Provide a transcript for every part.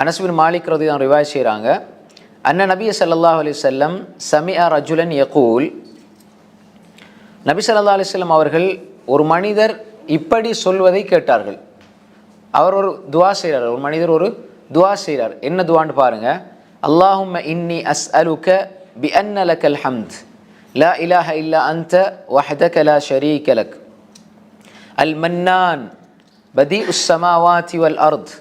அனஸ்பின் மாலிக் ரதி தான் ரிவாய் செய்கிறாங்க அண்ணன் நபி அலி செல்லம் வஸல்லம் ஆர் ரஜுலன் யகூல். நபி சல்லா அலைஹி அவர்கள் ஒரு மனிதர் இப்படி சொல்வதை கேட்டார்கள். அவர் ஒரு துவா செய்கிறார் ஒரு மனிதர் ஒரு துவா செய்கிறார் என்ன துவான்னு பாருங்க அல்லாஹும் இன்னி அஸ் அலுக்க பி அன்னலக்கல் ஹம்த் லா இலாஹ இல்லா அந்த வஹதக லா ஷரீ கலக் அல் மன்னான் பதி உஸ் வல் அர்த்.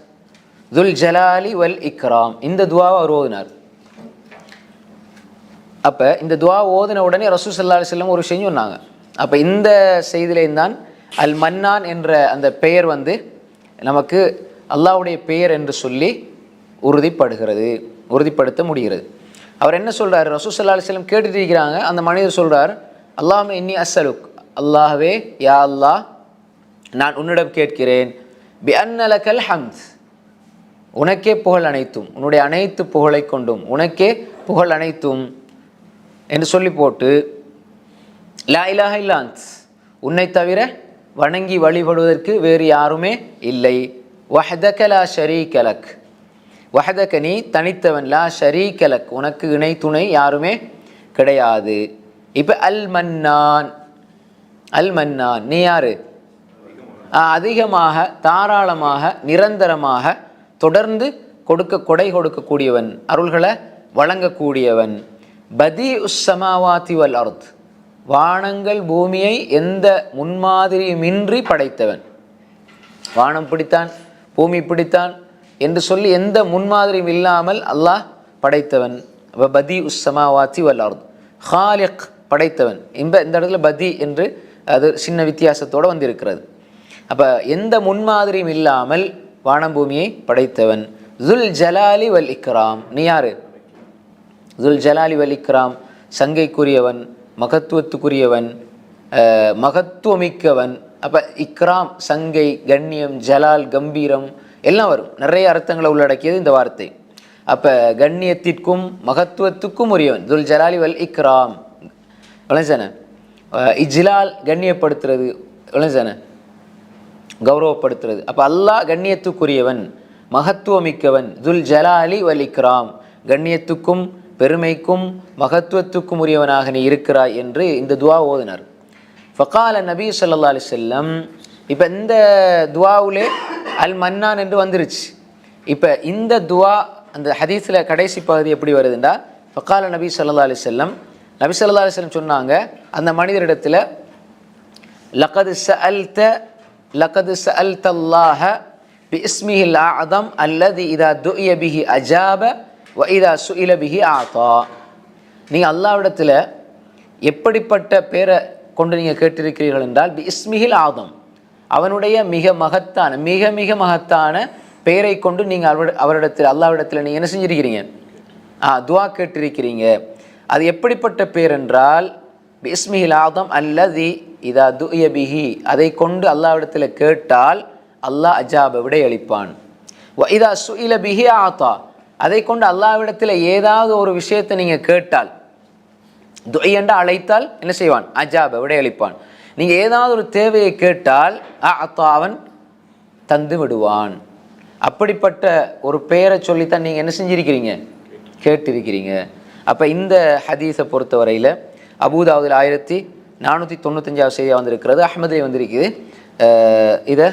துல் ஜலாலி வல் இக்ராம் இந்த துவாவை அவர் ஓதினார். அப்போ இந்த துவா ஓதின உடனே ரசூ சல்லா செல்லம் ஒரு விஷயம் சொன்னாங்க. அப்போ இந்த செய்தியிலேயும் தான் அல் மன்னான் என்ற அந்த பெயர் வந்து நமக்கு அல்லாஹ்வுடைய பெயர் என்று சொல்லி உறுதிப்படுகிறது உறுதிப்படுத்த முடிகிறது. அவர் என்ன சொல்கிறார் ரசூ சல்லா செல்லம் கேட்டுட்டு இருக்கிறாங்க. அந்த மனிதர் சொல்கிறார் அல்லாஹ்மே இன்னி அசலுக் அல்லாஹ்வே யா அல்லாஹ் நான் உன்னிடம் கேட்கிறேன். பி அன்னலக்கல் ஹம்ஸ் உனக்கே புகழ் அனைத்தும் உன்னுடைய அனைத்து புகழை கொண்டும் உனக்கே புகழ் அனைத்தும் என்று சொல்லி போட்டு லா இலாஹ இல்லாந்த் உன்னை தவிர வணங்கி வழிபடுவதற்கு வேறு யாருமே இல்லை. வஹதக லா ஷரீகலக் வஹதக நீ தனித்தவன் லா ஷரீகலக் உனக்கு இணை துணை யாருமே கிடையாது. இப்போ அல் மன்னான் அல் மன்னான் நீ யாரு? அதிகமாக தாராளமாக நிரந்தரமாக தொடர்ந்து கொடுக்க கொடை கொடுக்கக்கூடியவன் அருள்களை வழங்கக்கூடியவன். பதி உஸ்ஸமாவாத்தி வல் அர்த். வானங்கள் பூமியை எந்த முன்மாதிரியுமின்றி படைத்தவன். வானம் பிடித்தான் பூமி பிடித்தான் என்று சொல்லி எந்த முன்மாதிரியும் இல்லாமல் அல்லாஹ் படைத்தவன். பதி உஸ்ஸமாவாத்தி வல் அர்த். ஹாலிக் படைத்தவன். இந்த இந்த இடத்துல பதி என்று அது சின்ன வித்தியாசத்தோடு வந்திருக்கிறது. அப்போ எந்த முன்மாதிரியும் இல்லாமல் வானபூமியை படைத்தவன். துல் ஜலாலி வல் இக்ராம். நீ யாரு? துல் ஜலாலி வல் இக்ராம். சங்கைக்குரியவன் மகத்துவத்துக்குரியவன் மகத்துவமிக்கவன். அப்போ இக்ராம் சங்கை கண்ணியம் ஜலால் கம்பீரம் எல்லாம் வரும். நிறைய அர்த்தங்களை உள்ளடக்கியது இந்த வார்த்தை. அப்போ கண்ணியத்திற்கும் மகத்துவத்துக்கும் உரியவன். துல் ஜலாலி வல் இக்ராம். விளைஞ்சன? இஜ்லால் கண்ணியப்படுத்துறது. விளைஞ்சன? கௌரவப்படுத்துறது. அப்போ அல்லாஹ் கண்ணியத்துக்குரியவன் மகத்துவமிக்கவன் துல் ஜலாலி வல் இக்ராம். கண்ணியத்துக்கும் பெருமைக்கும் மகத்துவத்துக்கும் உரியவனாக நீ இருக்கிறாய் என்று இந்த துவா ஓதினார். ஃபகால நபி சொல்லா அலி செல்லம் இப்போ இந்த துவாவுலே அல் மன்னான் என்று வந்துருச்சு. இப்போ இந்த துவா அந்த ஹதீஸில் கடைசி பகுதி எப்படி வருதுண்டா? ஃபகால நபி ஸல்லல்லாஹு அலி செல்லம் நபி ஸல்லல்லாஹு அலி செல்லம் சொன்னாங்க அந்த மனிதரிடத்தில் லக்கது ச அல்த லக்கது சல் தல்லாஹ பி இஸ்மிஹில் ஆதம் அல்லது இதா துய பிஹி அஜாப வ இதா சுயில பிஹி ஆத்தா நீங்கள் அல்லாவிடத்தில் எப்படிப்பட்ட பேரை கொண்டு நீங்கள் கேட்டிருக்கிறீர்கள் என்றால் பி இஸ்மிஹில் ஆதம் அவனுடைய மிக மகத்தான மிக மிக மகத்தான பெயரை கொண்டு நீங்கள் அவரு அவரிடத்தில் அல்லாவிடத்தில் நீங்கள் என்ன செஞ்சிருக்கிறீங்க? ஆ துவா கேட்டிருக்கிறீங்க. அது எப்படிப்பட்ட பேர் என்றால் பிஸ்மிஹில் ஆதம் அல்லது இதா துயபிஹி அதை கொண்டு அல்லாவிடத்தில் கேட்டால் அல்லாஹ் அஜாப விடை அளிப்பான். வ இதா சுயில பிஹி ஆத்தா அதை கொண்டு அல்லாவிடத்தில் ஏதாவது ஒரு விஷயத்தை நீங்கள் கேட்டால் துயண்டா அழைத்தால் என்ன செய்வான்? அஜாப விடையளிப்பான் நீங்கள் ஏதாவது ஒரு தேவையை கேட்டால் அத்தா அவன் தந்து விடுவான். அப்படிப்பட்ட ஒரு பெயரை சொல்லித்தான் நீங்கள் என்ன செஞ்சிருக்கிறீங்க? கேட்டிருக்கிறீங்க. அப்போ இந்த ஹதீஸை பொறுத்தவரையில் அபூதாவுதில் ஆயிரத்தி நானூற்றி தொண்ணூத்தஞ்சாவது செய்தியாக வந்திருக்கிறது. அஹமதே வந்திருக்குது. இதை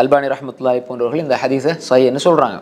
அல்பானி ரஹமத்துல்லாய் போன்றவர்கள் இந்த ஹதீஸை சைன்னு சொல்கிறாங்க